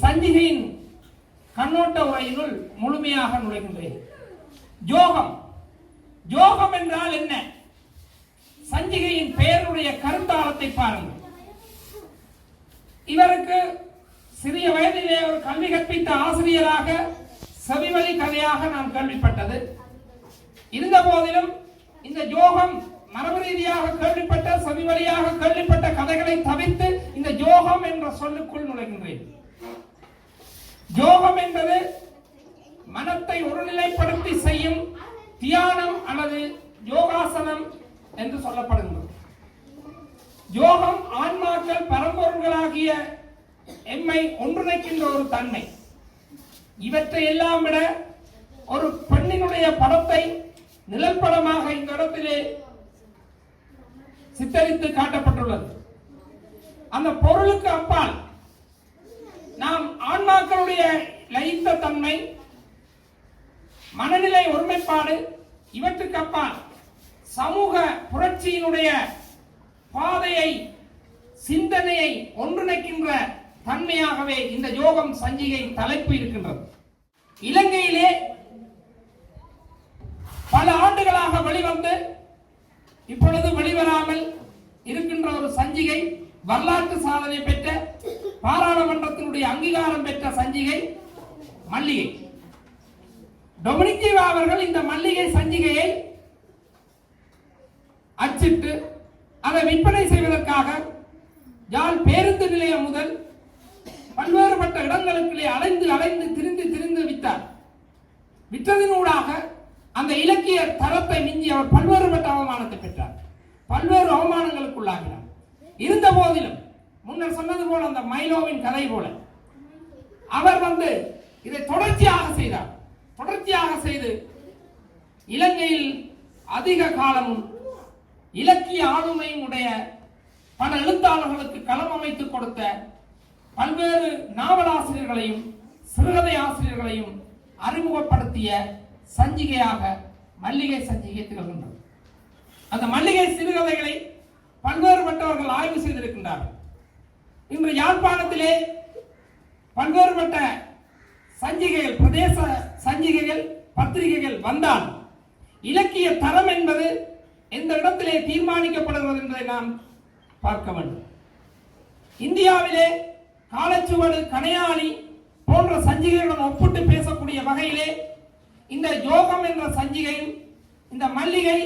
சஞ்சிகையின் கண்ணோட்ட உரையினுள் முழுமையாக நுழைகின்றேன். யோகம் யோகம் என்றால் என்ன? சஞ்சிகையின் பெயருடைய கருத்தாளத்தை பாருங்கள். இவருக்கு சிறிய வயதிலே ஒரு கல்வி கற்பித்த ஆசிரியராக செவிவழி கதையாக நாம் கேள்விப்பட்டது. இருந்த போதிலும் இந்த யோகம் மரபு ரீதியாக கேள்விப்பட்ட செவிவழியாக கேள்விப்பட்ட கதைகளை தவிர்த்து இந்த யோகம் என்ற சொல்லுக்குள் நுழைகின்றேன். யோகம் என்பது மனத்தை ஒருநிலைப்படுத்தி செய்யும் தியானம் அல்லது யோகாசனம் என்று சொல்லப்படுகிறது. யோகம் ஆன்மாக்கள் பரம்பொருள்களாகிய எம்மை ஒன்றிணைக்கின்ற ஒரு தன்மை. இவற்றை எல்லாம் விட ஒரு பெண்ணினுடைய படத்தை நிழற்படமாக இந்த இடத்திலே சித்தரித்து காட்டப்பட்டுள்ளது. அந்த பொருளுக்கு அப்பால் அவருடைய லயித்த தன்மை மனநிலை ஒருமைப்பாடு இவற்றுக்கு அப்பால் சமூக புரட்சியினுடைய பாதையை சிந்தனையை ஒன்றிணைக்கின்ற தன்மையாகவே இந்த யோகம் சஞ்சிகை தலைப்பு இருக்கின்றது. இலங்கையிலே பல ஆண்டுகளாக வெளிவந்து இப்பொழுது வெளிவராமல் இருக்கின்ற ஒரு சஞ்சிகை வரலாற்று சாதனை பெற்ற பாராளுமன்றத்தினுடைய அங்கீகாரம் பெற்ற சஞ்சிகை மல்லிகை. டொமினிக் அவர்கள் இந்த மல்லிகை சஞ்சிகையை அச்சிட்டு அதை விற்பனை செய்வதற்காக யாழ் பேருந்து நிலையம் முதல் பல்வேறுபட்ட இடங்களுக்குள்ளே அலைந்து அலைந்து திரிந்து திரிந்து விட்டார். விற்றதினூடாக அந்த இலக்கிய தரத்தை மிஞ்சி அவர் பல்வேறுபட்ட அவமானத்தை பெற்றார். பல்வேறு அவமானங்களுக்குள்ளாகினார் இருந்த போதிலும் முன்னர் சொன்னது போல அந்த மைலோவின் கதை போல. அவர் வந்து இதை தொடர்ச்சியாக செய்தார். தொடர்ச்சியாக செய்து இலங்கையில் அதிக காலமும் இலக்கிய ஆளுமையும் உடைய பல எழுத்தாளர்களுக்கு களம் அமைத்து கொடுத்த பல்வேறு நாவலாசிரியர்களையும் சிறுகதை ஆசிரியர்களையும் அறிமுகப்படுத்திய சஞ்சிகையாக மல்லிகை சஞ்சிகை திகழ்கின்றது. அந்த மல்லிகை சிறுகதைகளை பல்வேறுபட்டவர்கள் ஆய்வு செய்திருக்கின்றார்கள். இன்று யாழ்ப்பாணத்திலே பல்வேறுபட்ட சஞ்சிகைகள் பிரதேச சஞ்சிகைகள் பத்திரிகைகள் வந்தால் இலக்கிய தரம் என்பது எந்த இடத்திலே தீர்மானிக்கப்படுகிறது என்பதை நாம் பார்க்க வேண்டும். இந்தியாவிலே காலச்சுவடு கனையாளி போன்ற சஞ்சிகைகளுடன் ஒப்பிட்டு பேசக்கூடிய வகையிலே இந்த யோகம் என்ற சஞ்சிகையும் இந்த மல்லிகை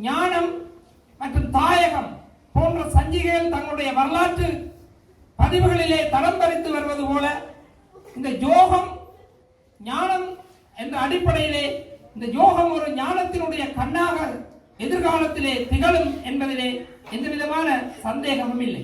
ஞானம் மற்றும் தாயகம் போன்ற சஞ்சிகைகள் தங்களுடைய வரலாற்று பதிவுகளிலே தடம் பறித்து வருவது போல இந்த யோகம் ஞானம் என்ற அடிப்படையிலே இந்த யோகம் ஒரு ஞானத்தினுடைய கண்ணாக எதிர்காலத்திலே திகழும் என்பதிலே எந்த விதமான சந்தேகமும் இல்லை.